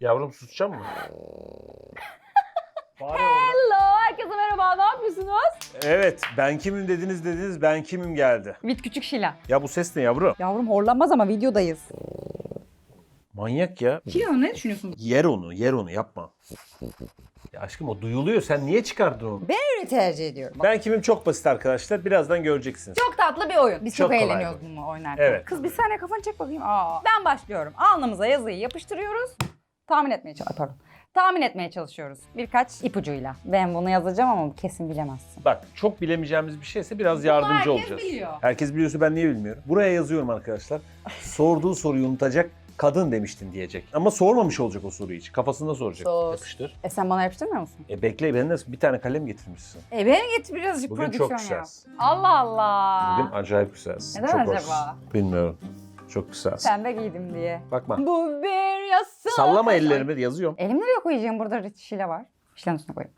Yavrum susacak mı? Hello, herkese merhaba. Ne yapıyorsunuz? Evet ben kimim dediniz dediniz ben kimim geldi. Vit küçük Şila. Ya bu ses ne yavrum? Yavrum horlanmaz ama videodayız. Manyak ya. Şila ne düşünüyorsunuz? Yer onu yer onu yapma. Ya aşkım o duyuluyor sen niye çıkardın onu? Öyle tercih ediyorum. Ben kimim çok basit arkadaşlar birazdan göreceksiniz. Çok tatlı bir oyun. Biz çok, Çok kolay eğleniyoruz bunu oynarken. Evet. Kız bir saniye kafanı çek bakayım. Aa. Ben başlıyorum. Alnımıza yazıyı yapıştırıyoruz. Tahmin etmeye çalışıyoruz. Pardon. Tahmin etmeye çalışıyoruz. Birkaç ipucuyla. Ben bunu yazacağım ama kesin bilemezsin. Bak çok bilemeyeceğimiz bir şeyse biraz yardımcı herkes olacağız. biliyor. Herkes biliyorsa ben niye bilmiyorum. Buraya yazıyorum arkadaşlar. Sorduğu soruyu unutacak kadın demiştin diyecek. Ama sormamış olacak o soruyu hiç. Kafasında soracak. Sos. Yapıştır. E sen bana yapıştırmıyor musun? E bekle ben nasıl bir tane kalem getirmişsin. E beni getir birazcık Bugün prodüksiyon çok yap. güzelsin. Allah Allah. Bugün acayip güzelsin. Neden çok acaba? hoşsun. Bilmiyorum. Çok güzelsin. Pembe giydim diye. Bakma. Bu bir yasa. Sallama ellerimi yazıyorum. Elimi nereye koyacağım? Burada şile var. Şilenin üstüne koyayım.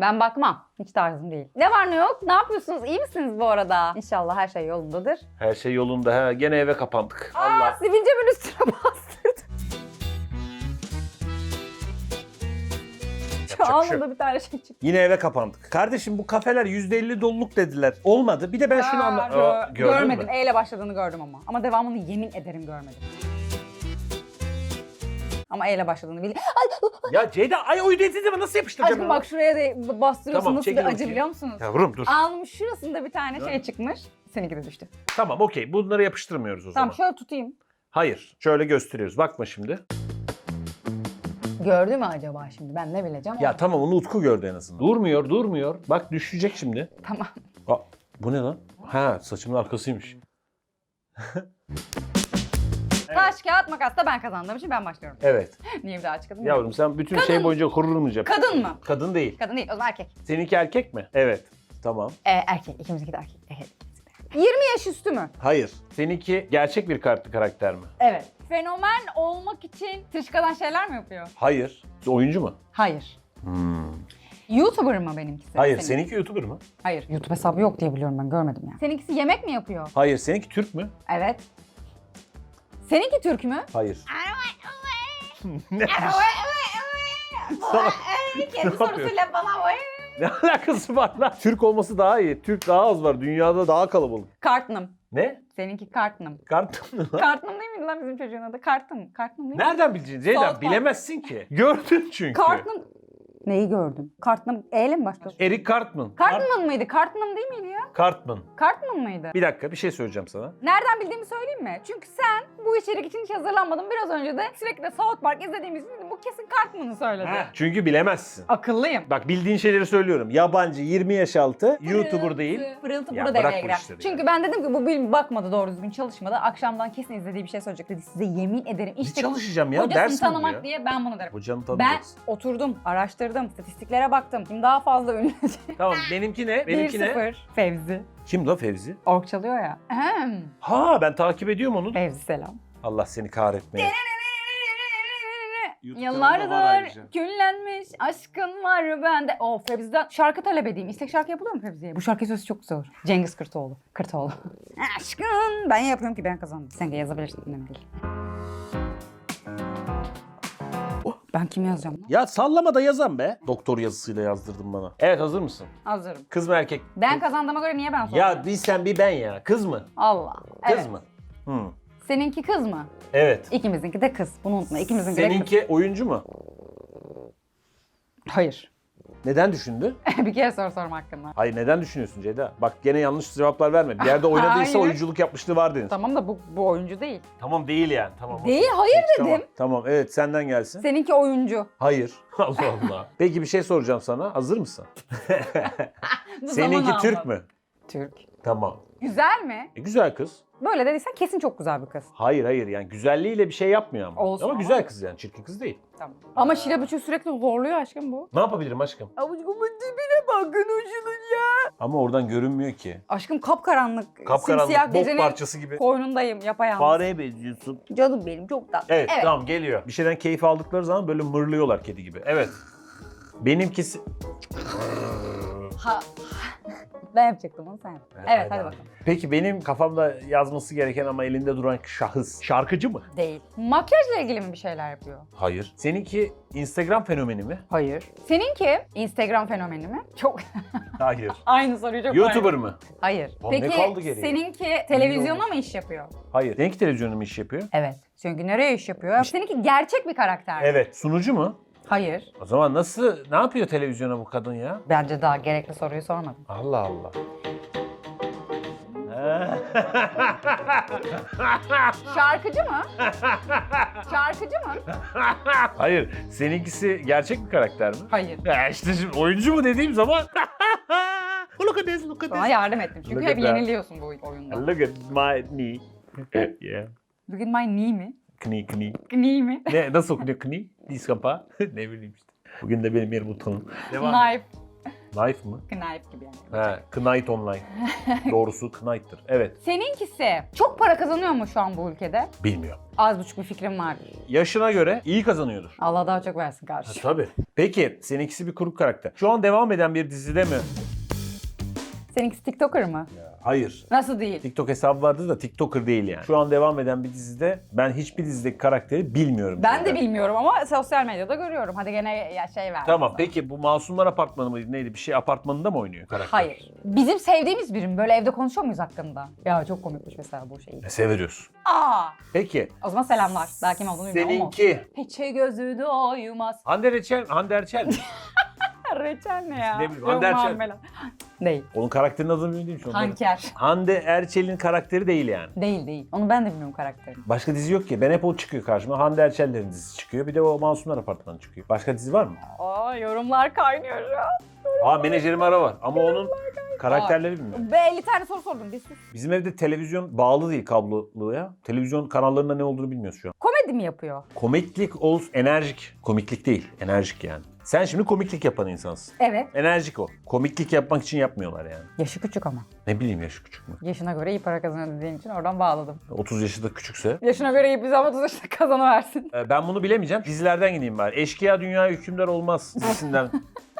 Ben bakmam. Hiç tarzım değil. Ne var ne yok? Ne yapıyorsunuz? İyi misiniz bu arada? İnşallah her şey yolundadır. Her şey yolunda. Ha, gene eve kapandık. Aa, Allah. sivilcemin üstüne bastırdım. Anında bir tane şey çıktı. Yine eve kapandık. Kardeşim bu kafeler %50 doluluk dediler. Olmadı. Bir de ben şunu anla... Aa, gördün görmedim. mü? E ile başladığını gördüm ama. Ama devamını yemin ederim görmedim. Ama E ile başladığını bil. Ay, Ya Ceyda ay o dedi mi nasıl yapıştıracağım? aşkım onu? bak şuraya da bastırıyorsun. Tamam, Nasıl bir çekil acı bakayım. biliyor musunuz? Yavrum dur. Alnımın şurasında bir tane şey çıkmış. Seninki de düştü. Tamam okey. Bunları yapıştırmıyoruz o Tamam zaman. şöyle tutayım. Hayır. Şöyle gösteriyoruz. Bakma şimdi. Gördü mü acaba şimdi? Ben ne bileceğim? Ya tamam onu Utku gördü en azından. Durmuyor, durmuyor. Bak düşecek şimdi. Tamam. Aa, bu ne lan? Ha saçımın arkasıymış. Taş, kağıt, makas da ben kazandığım için ben başlıyorum. Evet. Niye bir daha açıkladım? Yavrum sen bütün Kadın. şey boyunca kurulmayacaksın. Kadın mı? Kadın değil. Kadın değil. O zaman erkek. Seninki erkek mi? Evet. Tamam. Ee, erkek. İkimizinki de erkek. Evet. 20 yaş üstü mü? Hayır. Seninki gerçek bir kartlı karakter mi? Evet. Fenomen olmak için tırışkadan şeyler mi yapıyor? Hayır. Oyuncu mu? Hayır. Hmm. YouTuber mı benimkisi? Hayır. Senin- Seninki YouTuber mı? Hayır. YouTube hesabı yok diye biliyorum ben. Görmedim yani. Seninkisi yemek mi yapıyor? Hayır. Seninki Türk mü? Evet. Seninki Türk mü? Hayır. ne? Kendi sorusuyla bana ne alakası var lan? Türk olması daha iyi. Türk daha az var. Dünyada daha kalabalık. Kartnım. Ne? Seninki Kartnım. Kart mı lan? Kartnım değil miydi lan bizim çocuğun adı? Kartnım. Kartnım değil mi? Nereden bileceksin? South Park. Bilemezsin ki. Gördün çünkü. Kartnım. Neyi gördün? Kartnım. E'yle mi başlıyor? Eric Cartman. Kartman mıydı? Kartnım değil miydi ya? Cartman. Kartman mıydı? Bir dakika bir şey söyleyeceğim sana. Nereden bildiğimi söyleyeyim mi? Çünkü sen bu içerik için hiç hazırlanmadın. Biraz önce de sürekli South Park izlediğimiz için bu kesin Cartman'ı söyledi. Çünkü bilemezsin. Akıllıyım. Bak bildiğin şeyleri söylüyorum. Yabancı 20 yaş altı, YouTuber değil. Pırıltı Ya burada bırak devreye bu girer. işleri Çünkü ben dedim ki bu bir bakmadı doğru düzgün çalışmadı. Akşamdan kesin izlediği bir şey söyleyecek dedi. Size yemin ederim. Ne İşte çalışacağım ya? hocasını Ders mi bu tanımak ya? diye ben bunu derim. Hocanı Ben tanıyacaksın. oturdum, araştırdım, istatistiklere baktım. Kim daha fazla ünlü? Tamam benimki ne? Benimki ne? 1-0. Fevzi. Kim la Fevzi? Ork çalıyor ya. Ahem. Ha ben takip ediyorum onu. Fevzi selam. Allah seni kahretmeye. YouTube Yıllardır küllenmiş aşkın var bende. O Fevzi'den şarkı talep edeyim. İstek şarkı yapılıyor mu Fevzi'ye? Bu şarkı sözü çok olur. Cengiz Kırtoğlu. Kırtoğlu. Aşkın. Ben yapıyorum ki ben kazandım. Sen de yazabilirsin. Önemli değil. Ben kim yazacağım? lan? Ya sallama da yazan be. Doktor yazısıyla yazdırdın bana. Evet hazır mısın? Hazırım. Kız mı erkek? Ben kazandığıma göre niye ben sordum? Ya bir sen bir ben ya. Kız mı? Allah. Kız evet. mı? Hı. Seninki kız mı? Evet. İkimizinki de kız. Bunu unutma. İkimizinki de kız. Seninki oyuncu mu? Hayır. Neden düşündü? bir kere soru sorma hakkında. Hayır neden düşünüyorsun Ceyda? Bak gene yanlış cevaplar verme. Bir yerde oynadıysa Hayır. oyunculuk yapmışlığı var dedin. Tamam da bu, bu oyuncu değil. Tamam değil yani. Tamam. Değil, hayır Peki, dedim. Tamam. tamam evet senden gelsin. Seninki oyuncu. Hayır. Allah Allah. Peki bir şey soracağım sana. Hazır mısın? Bu Seninki Türk mü? Türk. Tamam. Güzel mi? E, güzel kız. Böyle dediysen kesin çok güzel bir kız. Hayır hayır yani güzelliğiyle bir şey yapmıyor ama. Olsun ama ama. güzel kız yani çirkin kız değil. Tamam. Ama Şile Büçü sürekli horluyor aşkım bu. Ne yapabilirim aşkım? Avucumun dibine bakın ucunun ya. Ama oradan görünmüyor ki. Aşkım kapkaranlık, simsiyah Kapkaranlık bok gecenin parçası gibi. koynundayım yapayalnız. Fareye benziyorsun. Canım benim çok tatlı. Evet, tamam geliyor. Bir şeyden keyif aldıkları zaman böyle mırlıyorlar kedi gibi. Evet. Benimkisi... Ha, Ben yapacaktım onu sen yap. Evet, aynen. hadi bakalım. Peki benim kafamda yazması gereken ama elinde duran şahıs şarkıcı mı? Değil. Makyajla ilgili mi bir şeyler yapıyor? Hayır. Seninki Instagram fenomeni mi? Hayır. Seninki Instagram fenomeni mi? Çok. Hayır. Aynı soruyu çok YouTuber mı? Hayır. Lan ne Peki kaldı geriye? seninki televizyona mı iş yapıyor? Hayır. Seninki televizyonda mı iş yapıyor? Evet. Çünkü nereye iş yapıyor? Seninki gerçek bir karakter mi? Evet. Sunucu mu? Hayır. O zaman nasıl, ne yapıyor televizyona bu kadın ya? Bence daha gerekli soruyu sormadım. Allah Allah. Şarkıcı mı? Şarkıcı mı? Hayır, seninkisi gerçek bir karakter mi? Hayır. Ya işte şimdi oyuncu mu dediğim zaman Look at this, look at Sana this. yardım ettim çünkü Look hep that. yeniliyorsun bu oyunda. Look at my knee. yeah. Bugün my knee mi? Knee, knee. Knee mi? Ne, nasıl okunuyor knee? Diz kapağı. ne bileyim işte. Bugün de benim yerim utanın. Devam. Knife. Knife mı? Knife gibi yani. Ha, Knight Online. Doğrusu Knight'tır. Evet, Seninkisi çok para kazanıyor mu şu an bu ülkede? bilmiyorum. Az buçuk bir fikrim var. Yaşına göre iyi kazanıyordur. Allah daha çok versin Ha, kardeşim. tabii. Peki, seninkisi bir kuruk karakter. Şu an devam eden bir dizide mi? Seninkisi TikToker mı? Hayır. Nasıl değil? TikTok hesabı vardı da TikToker değil yani. Şu an devam eden bir dizide ben hiçbir dizideki karakteri bilmiyorum. Ben de zaten. bilmiyorum ama sosyal medyada görüyorum. Hadi gene ya şey ver. Tamam peki bu Masumlar Apartmanı mıydı neydi? Bir şey apartmanında mı oynuyor karakter? Hayır. Bizim sevdiğimiz birim. Böyle evde konuşuyor muyuz hakkında? Ya çok komikmiş mesela bu şey. E, severiyoruz. Aa! Peki O zaman selamlar. Daha kim olduğunu bilmiyorum ama. seninki Peçe gözü doymaz. Hande Reçel, Hande Erçel mi? Reçel ne ya? Ne bileyim, Hande Erçel. Değil. Onun karakterinin adını için. onları- Hanker. Hande Erçel'in karakteri değil yani. Değil değil. Onu ben de bilmiyorum karakterini. Başka dizi yok ki. Ben hep o çıkıyor karşıma. Hande Erçel'lerin dizisi çıkıyor. Bir de o Masumlar Apartmanı çıkıyor. Başka dizi var mı? Aa yorumlar kaynıyor şu an. Aa menajerim ara var. Ama onun karakterleri bilmiyorum. Be 50 tane soru sordum. Bir sus. Bizim evde televizyon bağlı değil kabloluya. Televizyon kanallarında ne olduğunu bilmiyoruz şu an. Komedi mi yapıyor? Komiklik olsun, enerjik. Komiklik değil, enerjik yani. Sen şimdi komiklik yapan insansın. Evet. Enerjik o. Komiklik yapmak için yapmıyorlar yani. Yaşı küçük ama. Ne bileyim yaşı küçük mü? Yaşına göre iyi para kazanıyor dediğin için oradan bağladım. 30 yaşında küçükse. Yaşına göre iyi bir zaman 30 yaşında kazanıversin. Ee, Ben bunu bilemeyeceğim. Dizilerden gideyim bari. Eşkıya Dünya Hükümdar Olmaz dizisinden.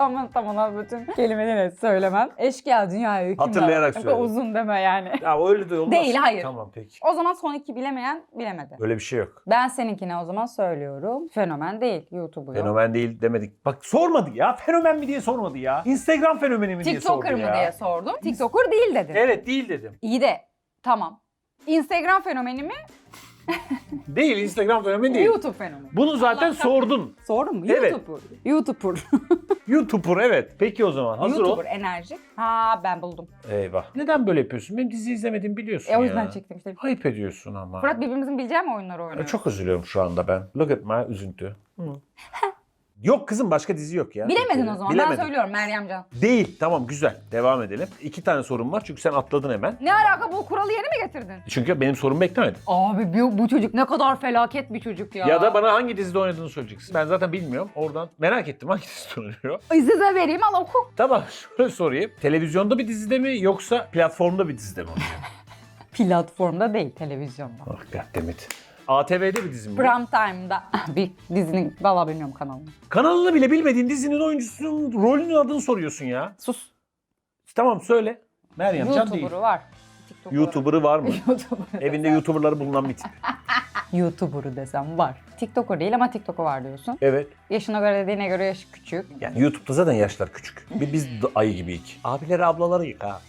tamam tamam ona bütün kelimeleri söylemem. Eşkıya dünyaya hükümdar. Hatırlayarak söyledim. uzun deme yani. ya öyle de olmaz. Değil, hayır. Tamam peki. O zaman son iki bilemeyen bilemedi. Öyle bir şey yok. Ben seninkine o zaman söylüyorum. Fenomen değil. YouTube'u yok. Fenomen değil demedik. Bak sormadı ya. Fenomen mi diye sormadı ya. Instagram fenomeni mi diye sordu TikToker mı ya. diye sordum. TikToker değil dedim. Evet değil dedim. İyi de tamam. Instagram fenomeni mi? Değil Instagram fenomeni değil. YouTube fenomeni. Bunu zaten Allah sordun. Sordum mu? Evet. YouTuber. YouTuber. YouTuber evet. Peki o zaman hazır YouTuber ol. enerjik. Ha ben buldum. Eyvah. Neden böyle yapıyorsun? Benim dizi izlemedim biliyorsun E o ya. yüzden çektim işte. Ayıp ediyorsun ama. Fırat birbirimizin bileceği mi oyunları oynuyor? Çok üzülüyorum şu anda ben. Look at my üzüntü. yok kızım başka dizi yok ya. Bilemedin Türkiye'de. o zaman. Bilemedim. Ben söylüyorum Meryemcan. Değil. Tamam güzel. Devam edelim. İki tane sorum var çünkü sen atladın hemen. Ne alaka bu kuralı yeni mi getirdin? Çünkü benim sorumu beklemedin. Abi bu, bu çocuk ne kadar felaket bir çocuk ya. Ya. da bana hangi dizide oynadığını söyleyeceksin. Ben zaten bilmiyorum. Oradan merak ettim hangi dizide oynuyor. Size vereyim al oku. Tamam şöyle sorayım. Televizyonda bir dizide mi yoksa platformda bir dizide mi oynuyor? Platformda değil televizyonda. oh goddammit. ATV'de bir dizi mi? bu? Prime Time'da bir dizinin valla bilmiyorum kanalını. Kanalını bile bilmediğin dizinin oyuncusunun rolünün adını soruyorsun ya. Sus. Tamam söyle. Meryem Can değil. YouTuber'ı var. TikTok'u YouTuber'ı var mı? var. YouTuber. Evinde YouTuber'ları bulunan bir tip. YouTuber'ı desem var. TikToker değil ama TikTok'u var diyorsun. Evet. Yaşına göre dediğine göre yaşı küçük. Yani YouTube'da zaten yaşlar küçük. Bir biz ayı gibiyik. Abileri ablaları yık ha.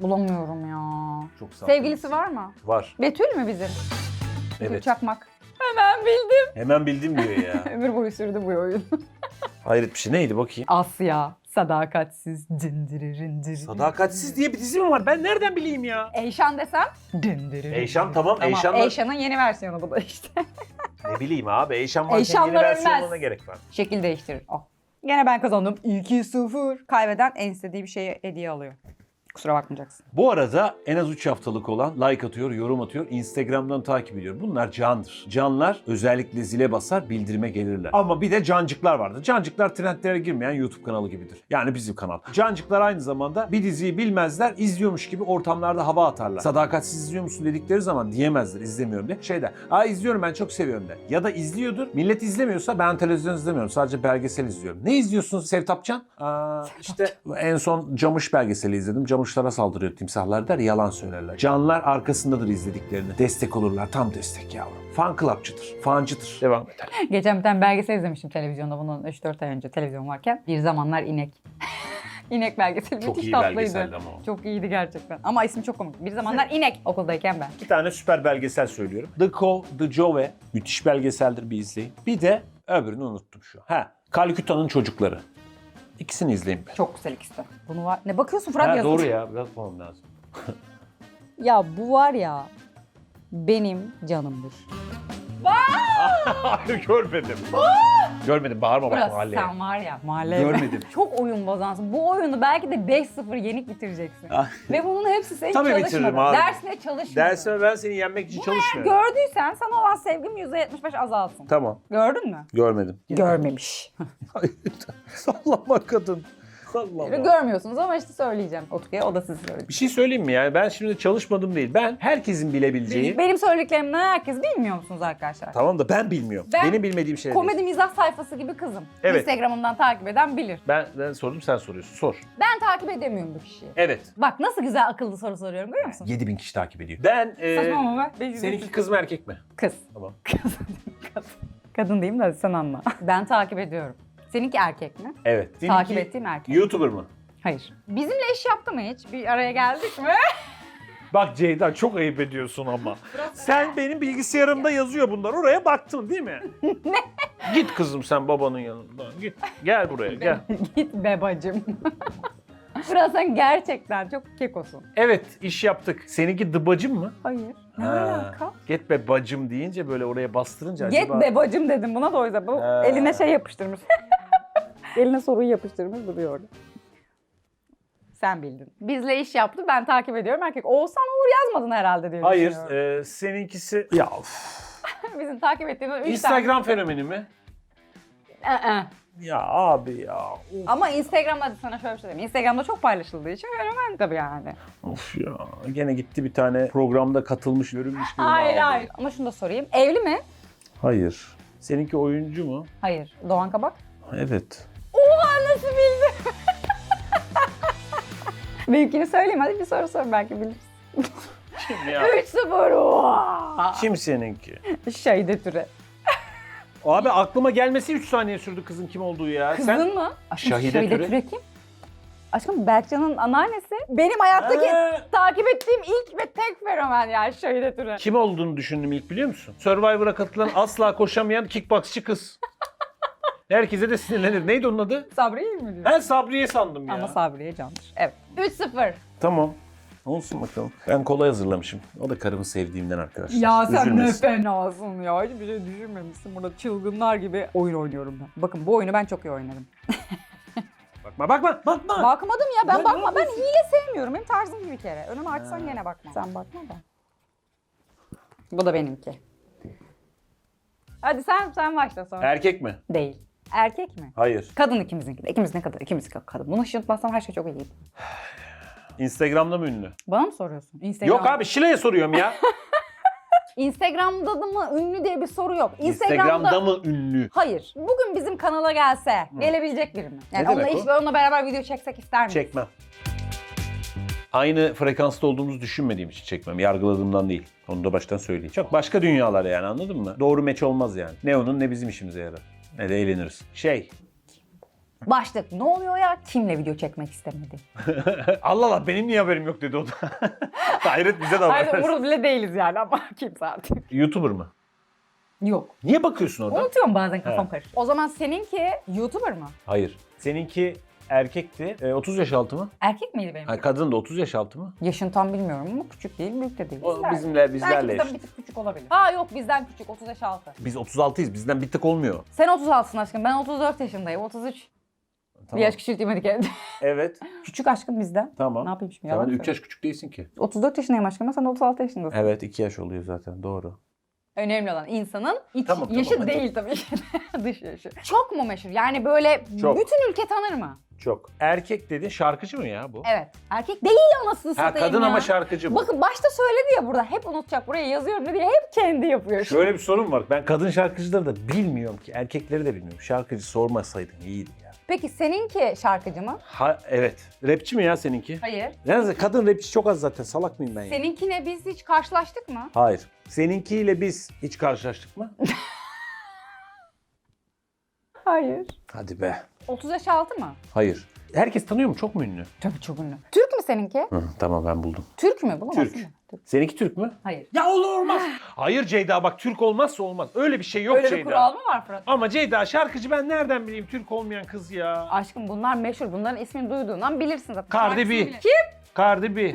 Bulamıyorum ya. Çok sağ ol. Sevgilisi var mı? Var. Betül mü bizim? Evet. Çakmak. Hemen bildim. Hemen bildim diyor ya. Ömür boyu sürdü bu oyun. Hayret bir şey neydi bakayım. Asya. Sadakatsiz. Dindiririndir. Sadakatsiz diye bir dizi mi var? Ben nereden bileyim ya? Eyşan desem? Dindiririndir. Eyşan tamam. Tamam. Eyşan'la... Eyşan'ın yeni versiyonu bu da işte. Ne bileyim abi. Eyşan varken Eyşanlar yeni ölmez. gerek var? Şekil değiştirir. Oh. Gene ben kazandım. 2-0. Kaybeden en istediği bir şeyi hediye alıyor. Kusura bakmayacaksın. Bu arada en az 3 haftalık olan like atıyor, yorum atıyor, Instagram'dan takip ediyor. Bunlar candır. Canlar özellikle zile basar, bildirime gelirler. Ama bir de cancıklar vardır. Cancıklar trendlere girmeyen YouTube kanalı gibidir. Yani bizim kanal. Cancıklar aynı zamanda bir diziyi bilmezler, izliyormuş gibi ortamlarda hava atarlar. Sadakatsiz izliyor musun dedikleri zaman diyemezler, izlemiyorum de. Şey der, aa izliyorum ben çok seviyorum de. Ya da izliyordur, millet izlemiyorsa ben televizyon izlemiyorum, sadece belgesel izliyorum. Ne izliyorsun Sevtapcan? Aa, işte en son Camış belgeseli izledim. Camışlara saldırıyor timsahlar der, yalan söylerler. Canlar arkasındadır izlediklerini. Destek olurlar, tam destek yavrum. Fan club'cıdır, fancıdır. Devam edelim. Geçen bir tane belgesel izlemiştim televizyonda bundan 3-4 ay önce televizyon varken. Bir zamanlar inek. inek belgeseli Çok müthiş iyi tatlıydı. belgeseldi ama o. Çok iyiydi gerçekten. Ama ismi çok komik. Bir zamanlar inek okuldayken ben. İki tane süper belgesel söylüyorum. The Co, The Jove. Müthiş belgeseldir bir izleyin. Bir de öbürünü unuttum şu. Ha, Kalküta'nın çocukları. İkisini izleyin ben. Çok güzel ikisi de. Bunu var. Ne bakıyorsun Fırat Ha, yazın. doğru ya, biraz bakmam lazım. Ya bu var ya benim canımdır. Hayır görmedim. görmedim, bağırma bak mahalleye. sen var ya mahalleye. Görmedim. Çok oyun bozansın. Bu oyunu belki de 5-0 yenik bitireceksin. Ah. Ve bunun hepsi senin Tabii çalışmadın. bitiririm abi. Dersine çalışmadın. Dersime ben seni yenmek için çalışmıyorum. Gördüysen sana olan sevgim %75 azalsın. Tamam, Gördün mü? görmedim. Görmemiş. Sallama kadın. Sallama. Görmüyorsunuz ama işte söyleyeceğim Utku'ya. O da sizi söyleyecek. Bir şey söyleyeyim mi yani? Ben şimdi çalışmadım değil. Ben herkesin bilebileceği... Benim söylediklerimden herkes bilmiyor musunuz arkadaşlar? Tamam da ben bilmiyorum. Ben Benim bilmediğim şeyler Komedi değil. mizah sayfası gibi kızım. Evet. Instagram'ımdan takip eden bilir. Ben, ben sordum sen soruyorsun. Sor. Ben takip edemiyorum bu kişiyi. Evet. Bak nasıl güzel akıllı soru soruyorum görüyor musun? 7000 kişi takip ediyor. Ben... E. Ben seninki kız mı erkek mi? Kız. Tamam. Kadın diyeyim de sen anla. ben takip ediyorum. Seninki erkek mi? Evet. Takip Seninki ettiğim erkek. YouTuber mı? Hayır. Bizimle iş yaptı mı hiç? Bir araya geldik mi? Bak Ceyda çok ayıp ediyorsun ama. sen benim bilgisayarımda yazıyor bunlar. Oraya baktın değil mi? ne? Git kızım sen babanın yanından. Git. Gel buraya gel. Git be bacım. Biraz sen gerçekten çok kekosun. Evet iş yaptık. Seninki dıbacım mı? Hayır. Ne alaka? Get be bacım deyince böyle oraya bastırınca Get acaba... be bacım dedim buna da o yüzden. Bu Ha. eline şey yapıştırmış. eline soruyu yapıştırmış duruyor orada. Sen bildin. Bizle iş yaptı ben takip ediyorum erkek. Oğuzhan Uğur yazmadın herhalde diye Hayır, düşünüyorum. e, seninkisi... Ya of. Bizim takip ettiğimiz üç Instagram fenomeni mi? tane. Ya abi ya. Of, Ama Instagram'da hadi sana şöyle bir şey diyeyim. Instagram'da çok paylaşıldığı için fenomen tabii yani. of ya. Gene gitti bir tane programda katılmış, görünmüş gibi. Hayır aldı. hayır. Ama şunu da sorayım. Evli mi? Hayır. Seninki oyuncu mu? Hayır. Doğan Kabak? Evet. Oha nasıl bildin? Benimkini söyleyeyim hadi bir soru sor belki bilirsin. Kim ya? 3-0 oha. Kim seninki? Şeyde türe. Abi aklıma gelmesi 3 saniye sürdü kızın kim olduğu ya. Kızın Sen... mı? Aşkım Şahide Şahide Türe. Kim? Aşkım Berkcan'ın anneannesi. Benim hayattaki Ha. takip ettiğim ilk ve tek fenomen yani Şahide Türe. Kim olduğunu düşündüm ilk biliyor musun? Survivor'a katılan asla koşamayan kickboksçı kız. Herkese de sinirlenir. Neydi onun adı? Sabriye mi diyorsun? Ben Sabriye sandım ya. Ama Sabriye candır. Evet. 3-0. Tamam. Olsun bakalım. Ben kolay hazırlamışım. O da karımı sevdiğimden arkadaşlar. Ya sen ne Üzülmesin. fenasın ya. Hiçbir şey düşünmemişsin. Burada çılgınlar gibi oyun oynuyorum ben. Bakın bu oyunu ben çok iyi oynarım. Bakma bakma bakma. Bakmadım ya ben Ben bakma. ne Ben hile sevmiyorum. Benim tarzım gibi bir kere. Önümü açsan gene bakma. Sen bakma da. Bu da benimki. Hadi sen sen başla sonra. Erkek mi? Değil. Erkek mi? Hayır. Kadın ikimizinki de. İkimiz ne kadar? İkimiz kadın. Bunu şıntmazsam her şey çok iyi. Instagram'da mı ünlü? Bana mı soruyorsun? Instagram. Yok abi Şile'ye soruyorum ya. Instagram'da da mı ünlü diye bir soru yok. Instagram'da mı ünlü? Hayır. Bugün bizim kanala gelse gelebilecek biri mi? Yani Ne onunla demek o? onunla beraber video çeksek ister misin? Çekmem. Aynı frekansta olduğumuzu düşünmediğim için çekmem. Yargıladığımdan değil. Onu da baştan söyleyeyim. Çok başka dünyalar yani anladın mı? Doğru meç olmaz yani. Ne onun ne bizim işimize yarar. Ne de eğleniriz. Şey. Başlık. Ne oluyor ya? Kimle video çekmek istemedi? Allah Allah benim niye haberim yok dedi o da. Hayret bize de Hayır haber. versin. umurumda bile değiliz yani ama kimse artık. YouTuber mı? Yok. Niye bakıyorsun orada? Unutuyorum bazen kafam karışıyor. O zaman seninki YouTuber mı? Hayır. Seninki erkekti. E, 30 yaş altı mı? Erkek miydi benim? Ha, kadın da 30 yaş altı mı? Yaşını tam bilmiyorum ama küçük değil, büyük de değil. O Bizler. bizimle Belki bizlerle bizden eşit. bir tık küçük olabilir. Ha yok bizden küçük 30 yaş altı. Biz 36'yız. Bizden bir tık olmuyor. Sen 36'sın aşkım ben 34 yaşındayım 33. Bir yaş küçültmedik evde. Evet. Küçük aşkım bizden. Tamam. Ne yapayım şimdi? Sen Yalan 3 söyle. yaş küçük değilsin ki. 34 yaşındayım aşkım sen 36 yaşındasın. Evet 2 yaş oluyor zaten doğru. Önemli olan insanın iç Tamam, tamam, yaşı hadi. değil tabii ki. Dış yaşı. Çok mu meşhur? Yani böyle Çok. bütün ülke tanır mı? Çok. Erkek dediğin şarkıcı mı ya bu? Evet. Erkek değil anasını Ha satayım kadın ya. ama şarkıcı bu. Bakın başta söyledi ya burada. Hep unutacak. Buraya yazıyorum dedi. Hep kendi yapıyor. Şöyle bir sorun var. Ben kadın şarkıcıları da bilmiyorum ki. Erkekleri de bilmiyorum. Şarkıcı sormasaydın iyiydi. Peki seninki şarkıcı mı? Ha evet. Rapçi mi ya seninki? Hayır. Yalnız kadın rapçi çok az zaten. Salak mıyım ben ya? Seninkine biz hiç karşılaştık mı? Hayır. Seninkiyle biz hiç karşılaştık mı? Hayır. Hadi be. 30 yaş altı mı? Hayır. Herkes tanıyor mu? Çok mu ünlü? Tabii çok ünlü. Türk mü seninki? Hı, tamam ben buldum. Türk mü? Bulamazsın Türk. mı? Seninki Türk mü? Hayır. Ya olur olmaz. Hayır Ceyda bak Türk olmazsa olmaz. Öyle bir şey yok Öyle bir Ceyda. kural mı var Fırat? Ama Ceyda şarkıcı ben nereden bileyim Türk olmayan kız ya. Aşkım bunlar meşhur. Bunların ismini duyduğundan bilirsin zaten. Cardi B. Kim? Cardi B.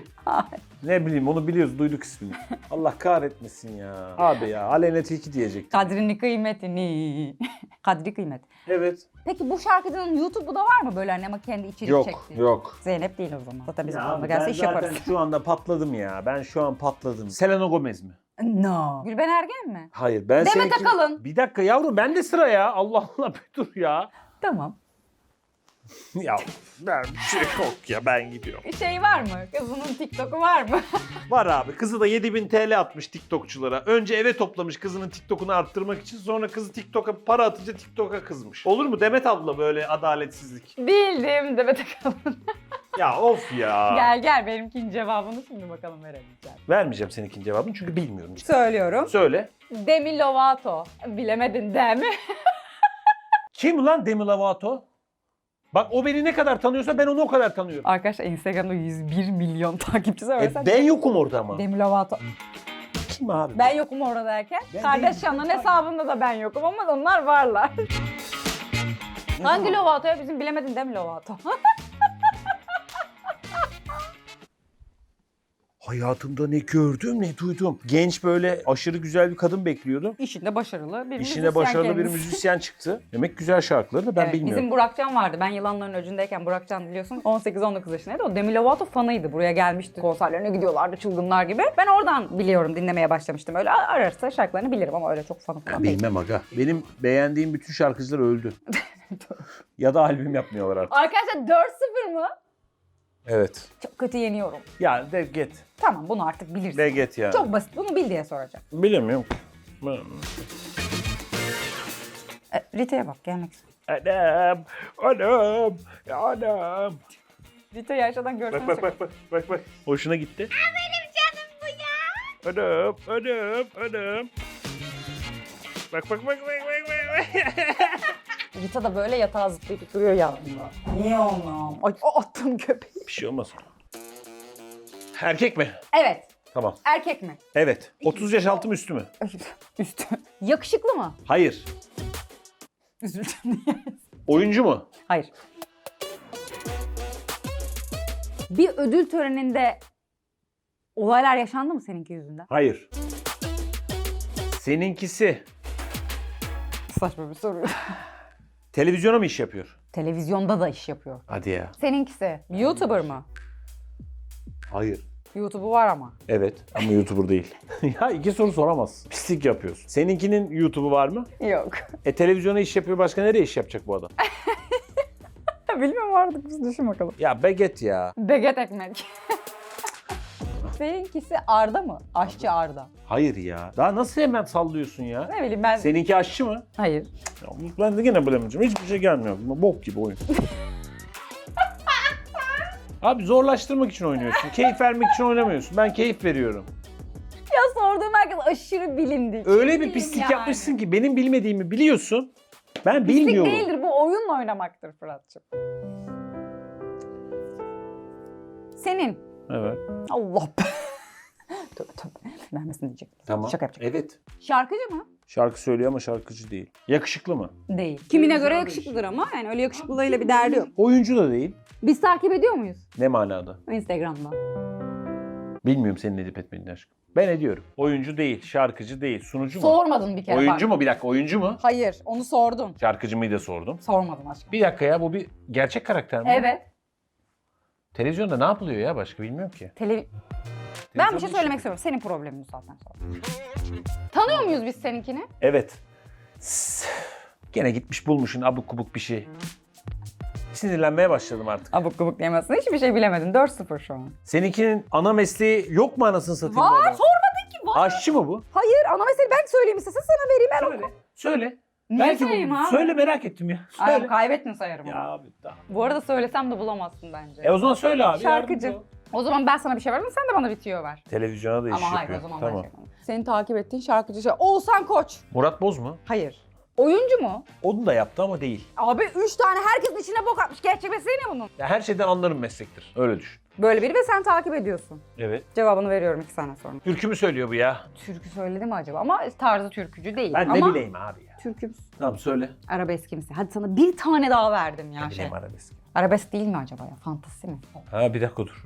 Ne bileyim onu biliyoruz duyduk ismini. Allah kahretmesin ya. Abi ya Aleyna Tilki diyecek. Kadrini kıymetini. Kadri kıymet. Evet. Peki bu şarkıcının YouTube'u da var mı böyle hani ama kendi içerik Yok çektiği? yok. Zeynep değil o zaman. Zaten bizim Ya kanalda ben gelse iş zaten yaparız. şu anda patladım ya. Ben şu an patladım. Selena Gomez mi? No. Gülben Ergen mi? Hayır ben Demet seninki- Akalın. Bir dakika yavrum ben de sıra ya. Allah Allah bir dur ya. Tamam. ya ben bir şey yok ya ben gidiyorum. Şey var mı? Kızının TikTok'u var mı? Var abi kızı da 7000 TL atmış TikTokçulara. Önce eve toplamış kızının TikTok'unu arttırmak için sonra kızı TikTok'a para atınca TikTok'a kızmış. Olur mu Demet abla böyle adaletsizlik? Bildim Demet Akalın. Ya of ya. gel gel benimkinin cevabını şimdi bakalım verelim. Gel. Vermeyeceğim seninkinin cevabını çünkü bilmiyorum. Söylüyorum. Söyle. Demi Lovato. Bilemedin değil mi? Kim lan Demi Lovato? Bak o beni ne kadar tanıyorsa ben onu o kadar tanıyorum. Arkadaşlar Instagram'da 101 milyon takipçisi var. E, Sen- ben yokum orada ama. Demi Lovato. Kim abi? Ben yokum orada derken. Ben Kardeş değilim. Şan'ın hesabında da ben yokum ama onlar varlar. Hangi zaman? Lovato ya? Bizim bilemedin değil mi Lovato? Hayatımda ne gördüm ne duydum. Genç böyle aşırı güzel bir kadın bekliyordum. İşinde başarılı bir İşine müzisyen başarılı bir kendisi. müzisyen çıktı. Demek güzel şarkıları da ben Evet, bilmiyorum. Bizim Burakcan vardı. Ben yılanların öcündeyken Burakcan biliyorsun 18-19 yaşındaydı. O Demi Lovato fanıydı. Buraya gelmişti. Konserlerine gidiyorlardı çılgınlar gibi. Ben oradan biliyorum dinlemeye başlamıştım. Öyle ararsa şarkılarını bilirim ama öyle çok fanı falan değil. Bilmem aga. Benim beğendiğim bütün şarkıcılar öldü. ya da albüm yapmıyorlar artık. Arkadaşlar 4-0 mı? Evet. Çok kötü yeniyorum. Ya de get. Tamam bunu artık bilirsin. De get ya. Çok basit. Bunu bil diye soracağım. Bilemiyorum. E, Rita'ya bak gelmek istiyor. Anam, anam, anam. Rita'yı aşağıdan görsene. Bak bak bak bak bak bak. Hoşuna gitti. benim canım bu ya. Anam, anam, anam. Bak bak bak bak bak bak. Rita da böyle yatağa zıplayıp duruyor ya. Niye olmam? Ay o attım köpeği. Bir şey olmaz. Erkek mi? Evet. Tamam. Erkek mi? Evet. 30 yaş altı mı üstü mü? Üstü. Yakışıklı mı? Hayır. Üzüldüm diye. Oyuncu mu? Hayır. Bir ödül töreninde olaylar yaşandı mı seninki yüzünden? Hayır. Seninkisi Saçma bir soru. Televizyona mı iş yapıyor? Televizyonda da iş yapıyor. Hadi ya. Seninkisi YouTuber mı? Hayır. YouTube'u var ama. Evet ama YouTuber değil. ya iki soru soramazsın. Pislik yapıyorsun. Seninkinin YouTube'u var mı? Yok. E televizyona iş yapıyor başka nereye iş yapacak bu adam? Bilmiyorum artık biz düşün bakalım. ya beget ya. Baget ekmek. Seninkisi Arda mı? Aşçı Arda. Hayır ya. Daha nasıl hemen sallıyorsun ya? Ne bileyim ben... Seninki aşçı mı? Hayır. Ben de yine bilemeyeceğim. Hiçbir şey gelmiyor. Bok gibi oyun. Abi zorlaştırmak için oynuyorsun. Keyif vermek için oynamıyorsun. Ben keyif veriyorum. Ya sorduğum herkes aşırı bilindik. Öyle bir pislik yani. yapmışsın ki benim bilmediğimi biliyorsun. Ben Pislik bilmiyorum. değildir bu oyunla oynamaktır Fırat'cığım. Senin. Evet. Allah be. tövbe tövbe. Vermesin diyecek. Tamam. Şaka yapacak. Evet. Şarkıcı mı? Şarkı söylüyor ama şarkıcı değil. Yakışıklı mı? Değil. Kimine göre yakışıklıdır ama yani öyle yakışıklılığıyla bir derdi yok. Oyuncu da değil. Biz takip ediyor muyuz? Ne manada? Instagram'da. Bilmiyorum senin edip etmediğini aşkım. Ben ediyorum. Oyuncu değil, şarkıcı değil, sunucu mu? Sormadın bir kere oyuncu bak. mu? Bir dakika oyuncu mu? Hayır onu sordum. Şarkıcı mıyı da sordum. Sormadın aşkım. Bir dakika ya bu bir gerçek karakter mi? Evet. Televizyonda ne yapılıyor ya başka bilmiyorum ki. Tele... Ben bir şey söylemek istiyorum. Senin problemin bu saatten sonra. Tanıyor muyuz biz seninkini? Evet. S- Gene gitmiş bulmuşsun abuk kubuk bir şey. Sinirlenmeye başladım artık. Abuk kubuk diyemezsin. Hiçbir şey bilemedin. 4-0 şu an. Seninkinin ana mesleği yok mu anasını satayım? bu Var adamın? sormadın ki var. Aşçı mı bu? Hayır ana mesele ben söyleyeyim istesin sana vereyim ben Söyle. Söyle. Niye Belki bu- söyleyeyim abi? Söyle merak ettim ya. Ay, Söyle. kaybettin sayarım Ya abi tamam. Bu arada söylesem de bulamazsın bence. E o zaman söyle abi. Şarkıcı. yardımcı ol. O zaman ben sana bir şey verdim sen de bana bitiyor ver. Televizyona da iş Ama hayır yapıyor. o zaman tamam. ben şey yapamam. Senin takip ettiğin şarkıcı şey. Oğuzhan Koç. Murat Boz mu? Hayır. Oyuncu mu? Onu da yaptı ama değil. Abi üç tane herkesin içine bok atmış. Gerçek mesleği ne bunun? Ya her şeyden anlarım meslektir. Öyle düşün. Böyle biri ve sen takip ediyorsun. Evet. Cevabını veriyorum iki saniye sonra. Türkü mü söylüyor bu ya? Türkü söyledi mi acaba? Ama tarzı türkücü değil. Ben Ama ne bileyim abi ya. Türkümüz. Tamam söyle. Arabeskimsi. Hadi sana bir tane daha verdim ya Ne şey. bileyim arabesk. Arabesk değil mi acaba ya? Fantasi mi? Ha bir dakika dur.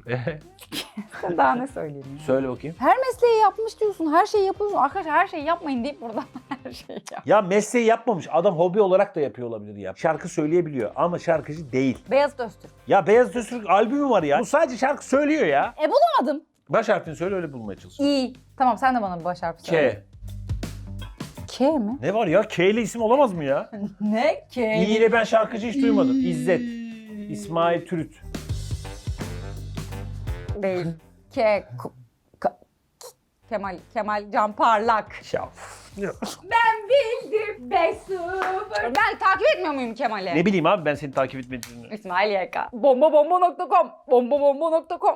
Daha ne söyleyeyim ya? söyle bakayım. Her mesleği yapmış diyorsun, her şeyi yapıyorsun. Arkadaşlar her şeyi yapmayın deyip buradan her şeyi yap. Ya mesleği yapmamış. Adam hobi olarak da yapıyor olabilir ya. Şarkı söyleyebiliyor ama şarkıcı değil. Beyaz Öztürk. Ya Beyaz Öztürk albümü var ya. Bu sadece şarkı söylüyor ya. E bulamadım. Baş harfini söyle öyle bulmaya çalış. İyi. Tamam sen de bana bir baş harfi söyle. K. K mi? Ne var ya? K ile isim olamaz mı ya? Ne? K. İyi ile ben şarkıcı hiç duymadım. İzzet. İsmail Türüt. Değil. K. K- K- Kemal, Kemal Can Parlak. Ya. Ben bildim 5 Ben takip etmiyor muyum Kemal'i? Ne bileyim abi ben seni takip etmediğini. İsmail YK. Bombabomba.com Bombabomba.com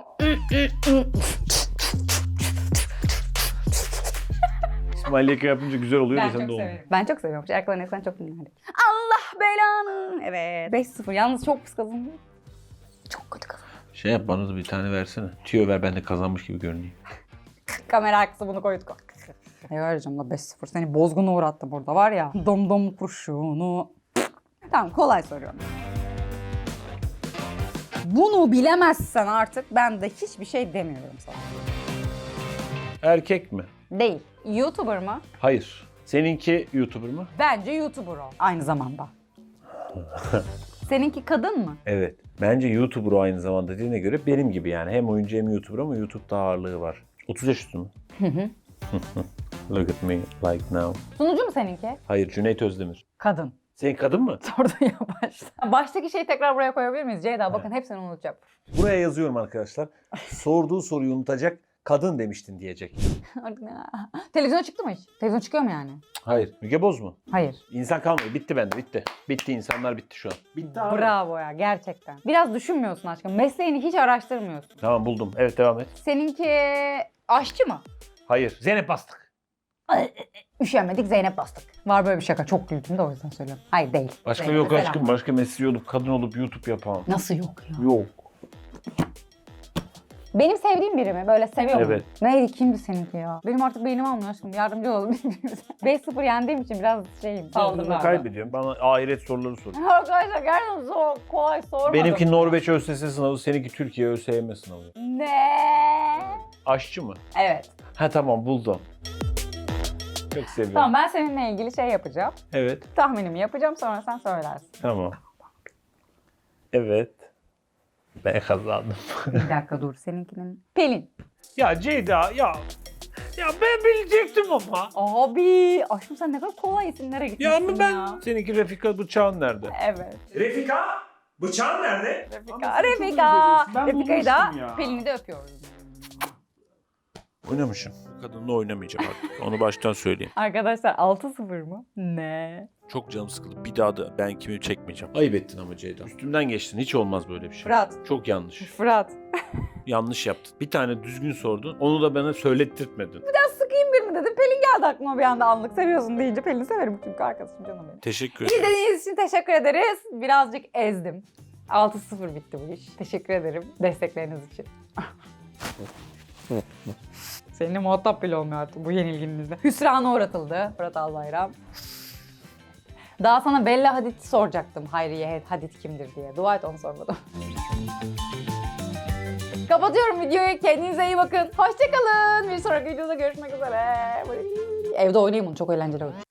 İsmail Yeka yapınca güzel oluyor Ben da sen çok de olmuyor. Ben çok seviyorum. Şarkılarını eskiden çok dinlerdik. Allah belanı. Evet. 5-0. Yalnız çok pis kazandım. Çok kötü kazandım. Şey yap bana da bir tane versene. Tüyo ver ben de kazanmış gibi görüneyim. Kamera arkası bunu koyduk. Ne vereceğim la 5-0. Seni bozguna uğrattı burada var ya. Dom dom kurşunu. Tamam kolay soruyorum. Bunu bilemezsen artık ben de hiçbir şey demiyorum sana. Erkek mi? Değil. YouTuber mı? Hayır. Seninki YouTuber mı? Bence YouTuber o. Aynı zamanda. Seninki kadın mı? Evet. Bence YouTuber o aynı zamanda dediğine göre benim gibi yani. Hem oyuncu hem YouTuber ama YouTube'da ağırlığı var. 30 yaş üstü mü? Look at me like now. Sunucu mu seninki? Hayır Cüneyt Özdemir. Kadın. Senin kadın mı? Sordu ya başta. Baştaki şeyi tekrar buraya koyabilir miyiz? Ceyda bakın hepsini unutacağım. Buraya yazıyorum arkadaşlar. Sorduğu soruyu unutacak kadın demiştin diyecek. Televizyona çıktı mı hiç? Televizyon çıkıyor mu yani? Hayır. Müge Boz mu? Hayır. İnsan kalmadı. Bitti bende. Bitti. Bitti. insanlar bitti şu an. Bitti abi. Bravo ya gerçekten. Biraz düşünmüyorsun aşkım. Mesleğini hiç araştırmıyorsun. Tamam buldum. Evet devam et. Seninki aşçı mı? Hayır. Zeynep Bastık. Üşenmedik Zeynep bastık. Var böyle bir şaka. Çok güldüm de o yüzden söylüyorum. Hayır değil. Başka Zeynep'e yok selam. aşkım. Başka mesleği olup kadın olup YouTube yapan. Nasıl yok ya? Yok. Benim sevdiğim biri mi? Böyle seviyor Evet. mu? Neydi? Kimdi seninki ya? Benim artık beynim almıyor aşkım. Yardımcı olalım birbirimize. 5-0 yendiğim için biraz şeyim. Galiba. kaybediyorum. Bana ahiret soruları soruyor. Arkadaşlar gerçekten zor, kolay sormadım. Benimki Norveç ÖSS sınavı, seninki Türkiye ÖSYM sınavı. Ne? Aşçı mı? Evet. Ha tamam buldum. Çok seviyorum. Tamam ben seninle ilgili şey yapacağım. Evet. Tahminimi yapacağım sonra sen söylersin. Tamam. Evet. Ben kazandım. Bir dakika dur seninkinin. Pelin. ya Ceyda ya. Ya ben bilecektim ama. Abi aşkım sen ne kadar kolay isimlere gitmişsin Ya ya. ama ben... Seninki Refika bıçağın nerede? Evet. Refika? Bıçağın nerede? Refika. Refika. Refika'yı da Pelin'i de öpüyoruz. Oynamışım. Bu kadınla oynamayacağım artık. Onu baştan söyleyeyim. Arkadaşlar 6-0 mı? Ne? Çok canım sıkıldı. Bir daha da ben kimi çekmeyeceğim. Ayıp ettin ama Ceyda. Üstümden geçtin. Hiç olmaz böyle bir şey. Fırat. Çok yanlış. Fırat. yanlış yaptın. Bir tane düzgün sordun. Onu da bana söylettirtmedin. Biraz sıkayım birini dedim. Pelin geldi aklıma bir anda anlık. Seviyorsun deyince Pelin'i severim çünkü arkadaşım canım benim. Teşekkür ederim. İzlediğiniz için teşekkür ederiz. Birazcık ezdim. 6-0 bitti bu iş. Teşekkür ederim destekleriniz için. Seninle muhatap bile olmuyor artık bu yenilginizde. Hüsrana uğratıldı Fırat Albayram. Daha sana Bella Hadid'i soracaktım Hayriye Hadid kimdir diye. Dua et onu sormadım. Kapatıyorum videoyu. Kendinize iyi bakın. Hoşçakalın. Bir sonraki videoda görüşmek üzere. Evde oynayayım bunu. Çok eğlenceli oyun.